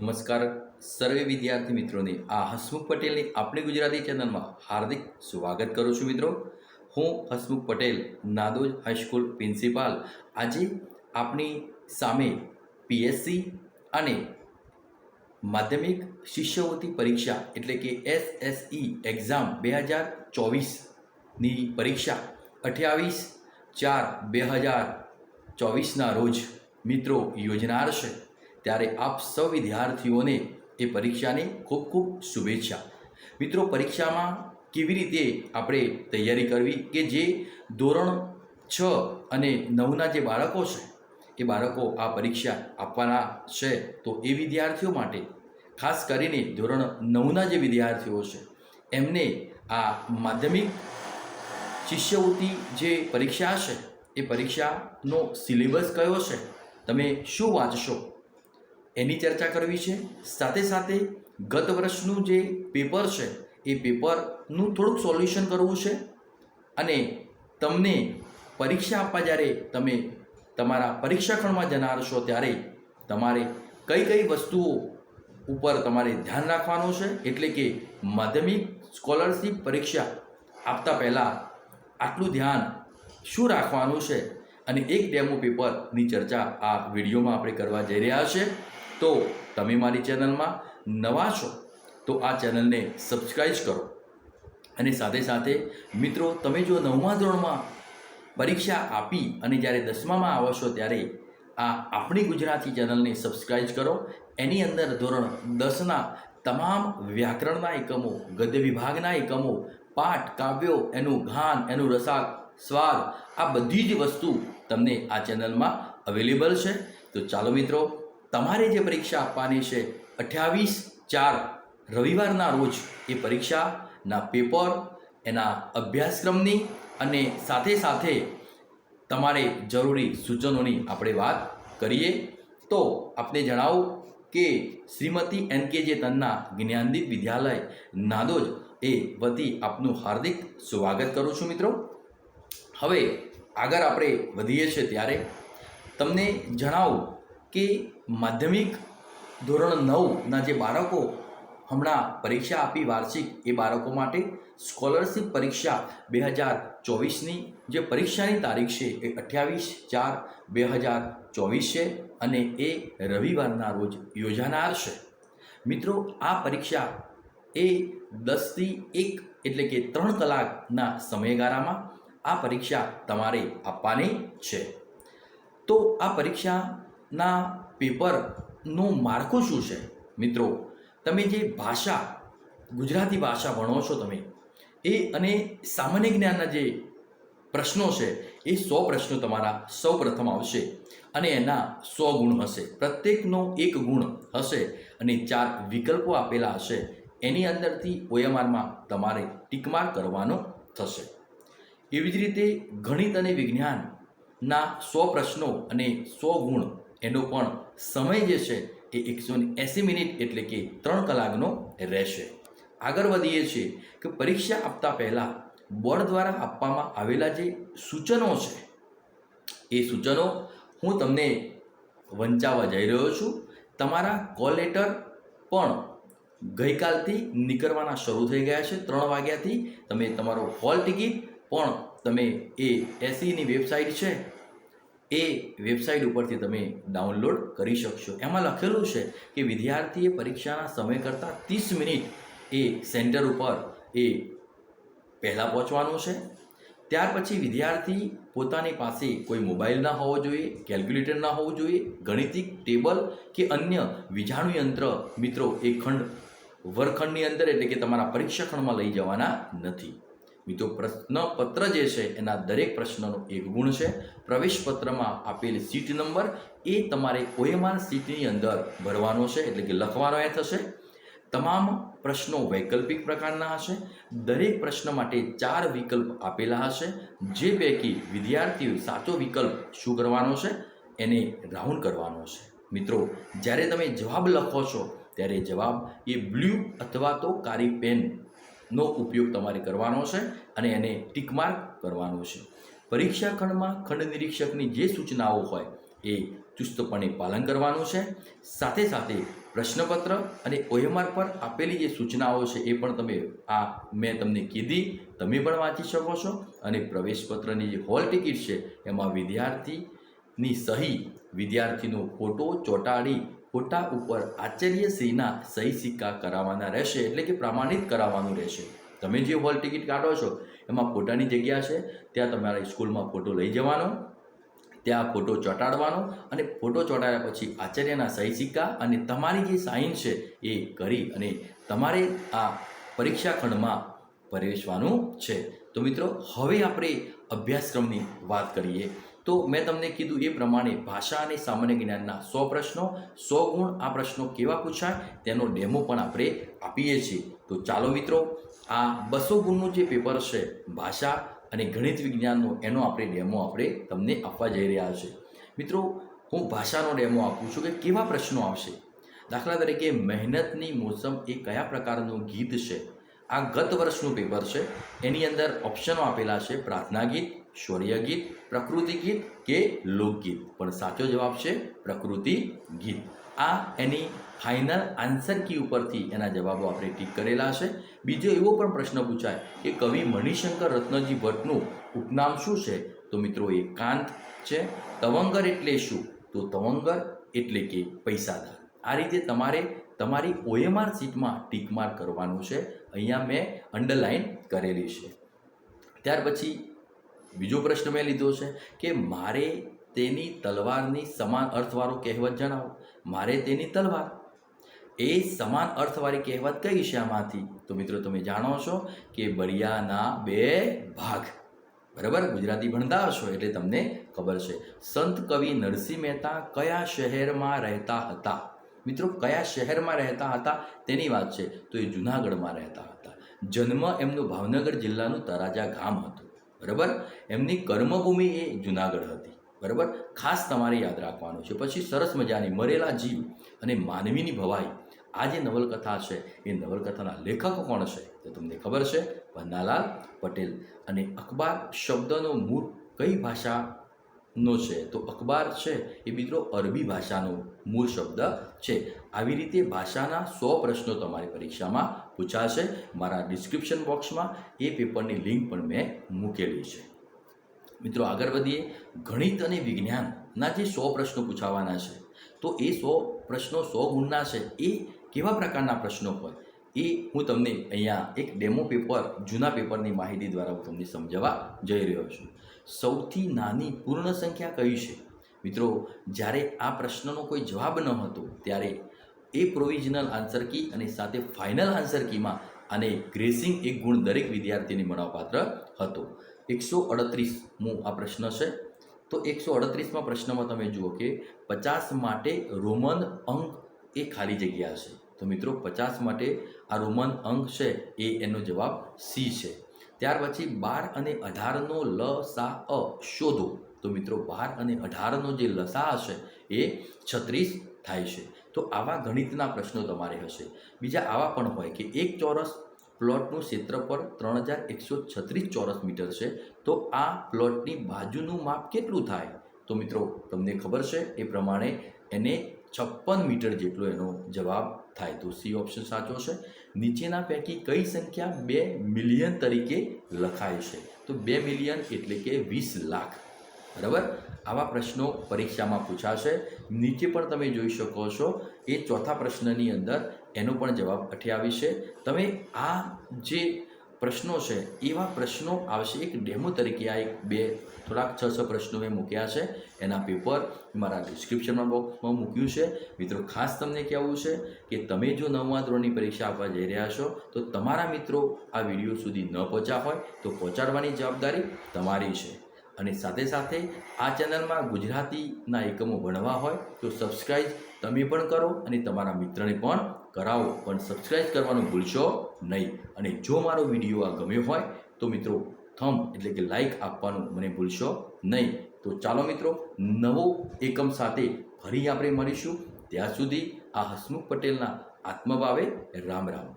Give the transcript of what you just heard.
નમસ્કાર સર્વે વિદ્યાર્થી મિત્રોને, આ હસમુખ પટેલની આપણી ગુજરાતી ચેનલમાં હાર્દિક સ્વાગત કરું છું મિત્રો. હું Hasmukh Patel, Nadoj high school principal આજે આપણી સામે પીએસસી અને માધ્યમિક શિષ્યવૃત્તિ પરીક્ષા, એટલે કે એસએસઈ એક્ઝામ બે હજાર ચોવીસની પરીક્ષા અઠ્યાવીસ ચાર બે હજાર ચોવીસના રોજ મિત્રો યોજનાર છે. ત્યારે આપ સૌ વિદ્યાર્થીઓને એ પરીક્ષાની ખૂબ ખૂબ શુભેચ્છા. મિત્રો, પરીક્ષામાં કેવી રીતે આપણે તૈયારી કરવી કે જે ધોરણ છ અને નવના જે બાળકો છે, એ બાળકો આ પરીક્ષા આપવાના છે, તો એ વિદ્યાર્થીઓ માટે, ખાસ કરીને ધોરણ નવના જે વિદ્યાર્થીઓ છે, એમને આ માધ્યમિક શિષ્યવૃત્તિ જે પરીક્ષા છે એ પરીક્ષાનો સિલેબસ કયો છે, તમે શું વાંચશો? એની ચર્ચા કરવી છે. સાથે સાથે ગત વર્ષનું જે પેપર છે, એ પેપરનું થોડુંક સોલ્યુશન કરવું છે. અને તમને પરીક્ષા આપવા જ્યારે તમે તમારા પરીક્ષાખંડમાં જનાર છો ત્યારે તમારે કઈ કઈ વસ્તુઓ ઉપર તમારે ધ્યાન રાખવાનું છે. એટલે કે માધ્યમિક સ્કોલરશિપ પરીક્ષા આપતા પહેલાં આટલું ધ્યાન શું રાખવાનું છે? અને એક ડેમો પેપરની ચર્ચા આ વિડીયોમાં આપણે કરવા જઈ રહ્યા છે. તો તમે મારી ચેનલમાં નવા છો, તો આ ચેનલને સબસ્ક્રાઈબ કરો. અને સાથે સાથે, મિત્રો, તમે જો નવમા ધોરણમાં પરીક્ષા આપી અને જ્યારે દસમામાં આવો છો, ત્યારે આ આપણી ગુજરાતી ચેનલને સબસ્ક્રાઈબ કરો. એની અંદર ધોરણ દસના તમામ વ્યાકરણના એકમો ગદ્ય વિભાગના એકમો, પાઠ, કાવ્યો, એનું ગાન, એનું રસાક સ્વાદ, આ બધી જ વસ્તુ તમને આ ચેનલમાં અવેલેબલ છે. તો ચાલો મિત્રો તમારે જે પરીક્ષા આપવાની છે, અઠ્યાવીસ ચાર રવિવારના રોજ એ પરીક્ષાના પેપર, એના અભ્યાસક્રમની અને સાથે સાથે તમારે જરૂરી સૂચનોની આપણે વાત કરીએ. તો આપને જણાવું કે શ્રીમતી એન કે જે તન્ના જ્ઞાનદીપ વિદ્યાલય નાદોજ એ વતી આપનું હાર્દિક સ્વાગત કરું છું મિત્રો. હવે આગળ આપણે વધીએ છીએ ત્યારે. તમને જણાવું કે માધ્યમિક ધોરણ નવના જે બાળકો હમણાં પરીક્ષા આપી વાર્ષિક એ બાળકો માટે સ્કોલરશિપ પરીક્ષા બે હજાર ચોવીસની જે પરીક્ષાની તારીખ છે એ અઠ્યાવીસ ચાર બે હજાર ચોવીસ છે અને એ રવિવારના રોજ યોજાનાર છે. મિત્રો, આ પરીક્ષા એ દસથી એક એટલે કે ત્રણ કલાકના સમયગાળામાં આ પરીક્ષા તમારે આપવાની છે. તો આ પરીક્ષાના પેપરનું માળખું શું છે? મિત્રો, તમે જે ભાષા, ગુજરાતી ભાષા ભણો છો તમે, એ અને સામાન્ય જ્ઞાનના જે પ્રશ્નો છે, એ સો પ્રશ્નો તમારા સૌ પ્રથમ આવશે અને એના સો ગુણ હશે. પ્રત્યેકનો એક ગુણ હશે અને ચાર વિકલ્પો આપેલા હશે. એની અંદરથી ઓએમઆરમાં તમારે ટીકમાર કરવાનો થશે. એવી જ રીતે ગણિત અને વિજ્ઞાનના સો પ્રશ્નો અને સો ગુણ એનો પણ સમય જે છે એ એકસો એંસી મિનિટ એટલે કે ત્રણ કલાકનો રહેશે. આગળ વધીએ છીએ કે પરીક્ષા આપતા પહેલાં બોર્ડ દ્વારા આપવામાં આવેલા જે સૂચનો છે, એ સૂચનો હું તમને વંચાવવા જઈ રહ્યો છું. તમારા કોલ લેટર પણ ગઈકાલથી નીકળવાના શરૂ થઈ ગયા છે, ત્રણ વાગ્યાથી. તમે તમારો હોલ ટિકિટ પણ તમે એ એસીની વેબસાઇટ છે એ વેબસાઇટ ઉપરથી તમે ડાઉનલોડ કરી શકશો. એમાં લખેલું છે કે વિદ્યાર્થીએ પરીક્ષાના સમય કરતાં ત્રીસ મિનિટ એ સેન્ટર ઉપર એ પહેલાં પહોંચવાનું છે. ત્યાર પછી વિદ્યાર્થી પોતાની પાસે કોઈ મોબાઈલ ના હોવો જોઈએ, કેલ્ક્યુલેટર ના હોવું જોઈએ, ગણિતિક ટેબલ કે અન્ય વીજાણુ યંત્ર, મિત્રો, એ ખંડ વર્ગખંડની અંદર એટલે કે તમારા પરીક્ષા ખંડમાં લઈ જવાના નથી. મિત્રો, પ્રશ્નપત્ર જે છે, એના દરેક પ્રશ્નનો એક ગુણ છે. પ્રવેશ પત્રમાં આપેલ સીટ નંબર એ તમારે ઓએમઆર સીટની અંદર ભરવાનો છે, એટલે કે લખવાનો એ થશે. તમામ પ્રશ્નો વૈકલ્પિક પ્રકારના હશે. દરેક પ્રશ્ન માટે ચાર વિકલ્પ આપેલા હશે. જે પૈકી વિદ્યાર્થીઓ સાચો વિકલ્પ શું કરવાનો છે, એને રાઉન્ડ કરવાનો છે. મિત્રો, જ્યારે તમે જવાબ લખો છો, ત્યારે જવાબ એ બ્લુ અથવા તો કાળી પેનનો ઉપયોગ તમારે કરવાનો છે અને એને ટીકમાર્ક કરવાનો છે. પરીક્ષા ખંડમાં ખંડ નિરીક્ષકની જે સૂચનાઓ હોય એ ચુસ્તપણે પાલન કરવાનું છે. સાથે સાથે પ્રશ્નપત્ર અને ઓએમઆર પર આપેલી જે સૂચનાઓ છે એ પણ તમે આ મેં તમને કીધી, તમે પણ વાંચી શકો છો અને પ્રવેશપત્રની જે હોલ ટિકિટ છે એમાં વિદ્યાર્થીની સહી વિદ્યાર્થીનો ફોટો, ચોંટાડી, ફોટા ઉપર આચાર્યશ્રીના સહી સિક્કા કરાવવાના રહેશે, એટલે કે પ્રમાણિત કરાવવાનું રહેશે. તમે જે હોલ ટિકિટ કાઢો છો, એમાં ફોટાની જગ્યા છે, ત્યાં તમારા સ્કૂલમાં ફોટો લઈ જવાનો, ત્યાં ફોટો ચોંટાડવાનો અને ફોટો ચોંટાડ્યા પછી આચાર્યના સહી સિક્કા અને તમારી જે સાઇન છે એ કરી અને તમારે આ પરીક્ષા ખંડમાં પ્રવેશવાનું છે. તો મિત્રો, હવે આપણે અભ્યાસક્રમની વાત કરીએ. તો મેં તમને કીધું એ પ્રમાણે ભાષા અને સામાન્ય જ્ઞાનના સો પ્રશ્નો, સો ગુણ આ પ્રશ્નો કેવા પૂછાય તેનો ડેમો પણ આપણે આપીએ છીએ. તો ચાલો મિત્રો, આ બસો ગુણનું જે પેપર છે, ભાષા અને ગણિત વિજ્ઞાનનો, એનો આપણે ડેમો આપણે તમને આપવા જઈ રહ્યા છે. મિત્રો, હું ભાષાનો ડેમો આપું છું કે કેવા પ્રશ્નો આવશે? દાખલા તરીકે, મહેનતની મોસમ એ કયા પ્રકારનું ગીત છે? આ ગત વર્ષનું પેપર છે. એની અંદર ઓપ્શનો આપેલા છે, પ્રાર્થના ગીત શૌર્ય ગીત, પ્રકૃતિ ગીત કે લોકગીત પણ સાચો જવાબ છે પ્રકૃતિ ગીત. આ એની ફાઇનલ આન્સર કી ઉપરથી એના જવાબો આપણે ટીક કરેલા છે બીજો એવો પણ પ્રશ્ન પૂછાય કે કવિ મણિશંકર રત્નજી ભટ્ટનું ઉપનામ શું છે? તો મિત્રો, એ કાંત છે. તવંગર એટલે શું? તો તવંગર એટલે કે પૈસાદાર. આ રીતે તમારે તમારી ઓએમઆર સીટમાં ટીક માર્ક કરવાનું છે. અહીંયા મેં અંડરલાઇન કરેલી છે. ત્યાર પછી બીજો પ્રશ્ન મેં લીધો છે કે મારે તેની તલવારની સમાન અર્થવાળો કહેવત જણાવો. મારે તેની તલવાર. એ સમાન અર્થવાળી કહેવત કઈ છે આમાંથી તો મિત્રો તમે જાણો છો કે બળિયાના બે ભાગ. બરાબર? ગુજરાતી ભણતા હશો એટલે તમને ખબર છે. સંત કવિ નરસિંહ મહેતા કયા શહેરમાં રહેતા હતા? મિત્રો, કયા શહેરમાં રહેતા હતા? તેની વાત છે. તો એ જુનાગઢમાં રહેતા હતા. જન્મ એમનું ભાવનગર જિલ્લાનું તરાજા ગામ હતું. બરાબર? એમની કર્મભૂમિ એ જુનાગઢ હતી. બરાબર? ખાસ તમારે યાદ રાખવાનું છે. પછી સરસ મજાની મરેલા જીવ અને માનવીની ભવાઈ. આ જે નવલકથા છે, એ નવલકથાના લેખક કોણ છે? તો તમને ખબર છે પન્નાલાલ પટેલ. અને અખબાર શબ્દનો મૂળ કઈ ભાષાનો છે? તો અખબાર છે, એ મિત્રો અરબી ભાષાનો મૂળ શબ્દ છે. આવી રીતે ભાષાના સો પ્રશ્નો તમારી પરીક્ષામાં પૂછાશે મારા ડિસ્ક્રિપ્શન બોક્સમાં એ પેપરની લિંક પણ મેં મૂકેલી છે. મિત્રો આગળ વધીએ. ગણિત અને વિજ્ઞાનના જે સો પ્રશ્નો પૂછાવાના છે, તો એ સો પ્રશ્નો સો ગુણના છે. એ કેવા પ્રકારના પ્રશ્નો હોય? એ હું તમને અહીંયા એક ડેમો પેપર જૂના પેપરની માહિતી દ્વારા હું તમને સમજાવવા જઈ રહ્યો છું. સૌથી નાની પૂર્ણ સંખ્યા કઈ છે? મિત્રો, જ્યારે આ પ્રશ્નનો કોઈ જવાબ ન હતો, ત્યારે એ પ્રોવિઝનલ આન્સર કી અને સાથે ફાઇનલ આન્સર કીમાં અને ગ્રેસિંગ એક ગુણ દરેક વિદ્યાર્થીને મળવાપાત્ર હતો. એકસો અડત્રીસમું આ પ્રશ્ન છે. તો એકસો અડત્રીસમાં પ્રશ્નમાં તમે જુઓ કે પચાસ માટે રોમન અંક એ ખાલી જગ્યા છે તો મિત્રો પચાસ માટે આ રોમન અંક છે એ એનો જવાબ સી છે. ત્યાર પછી બાર અને અઢારનો લ, સા, અ શોધો. તો મિત્રો બાર અને અઢારનો જે લસા હશે એ છત્રીસ થાય છે. તો આવા ગણિતના પ્રશ્નો તમારે હશે. બીજા આવા પણ હોય કે એક ચોરસ પ્લોટનું ક્ષેત્રફળ ત્રણ હજાર એકસો છત્રીસ ચોરસ મીટર છે, તો આ પ્લોટની બાજુનું માપ કેટલું થાય? તો મિત્રો, તમને ખબર છે, એ પ્રમાણે એને છપ્પન મીટર જેટલો એનો જવાબ થાય. તો સી ઓપ્શન સાચો છે. નીચેના પૈકી કઈ સંખ્યા બે મિલિયન તરીકે લખાય છે? તો બે મિલિયન એટલે કે વીસ લાખ. બરાબર? આવા પ્રશ્નો પરીક્ષામાં પૂછાશે. નીચે પણ તમે જોઈ શકો છો એ ચોથા પ્રશ્નની અંદર એનો પણ જવાબ અઠ્યાવીસ છે. તમે આ જે પ્રશ્નો છે, એવા પ્રશ્નો આવશે, એક ડેમો તરીકે આ એક બે, થોડાક છ છ પ્રશ્નો મેં મૂક્યા છે. એના પેપર મારા ડિસ્ક્રિપ્શનમાં બોક્સમાં મૂક્યું છે. મિત્રો, ખાસ તમને કહેવું છે કે તમે જો નવમા ધોરણની પરીક્ષા આપવા જઈ રહ્યા છો, તો તમારા મિત્રો આ વીડિયો સુધી ન પહોંચ્યા હોય, તો પહોંચાડવાની જવાબદારી તમારી છે. અને સાથે સાથે આ ચેનલમાં ગુજરાતીના એકમો ભણવા હોય તો સબસ્ક્રાઈબ તમે પણ કરો અને તમારા મિત્રને પણ કરાવો. પણ સબસ્ક્રાઈબ કરવાનું ભૂલશો નહીં. અને જો મારો વીડિયો આ ગમ્યો હોય તો મિત્રો થમ એટલે કે લાઈક આપવાનું મને ભૂલશો નહીં. તો ચાલો મિત્રો નવો એકમ સાથે ફરી આપણે મળીશું. ત્યાં સુધી આ હસમુખ પટેલના આત્મભાવે રામ રામ.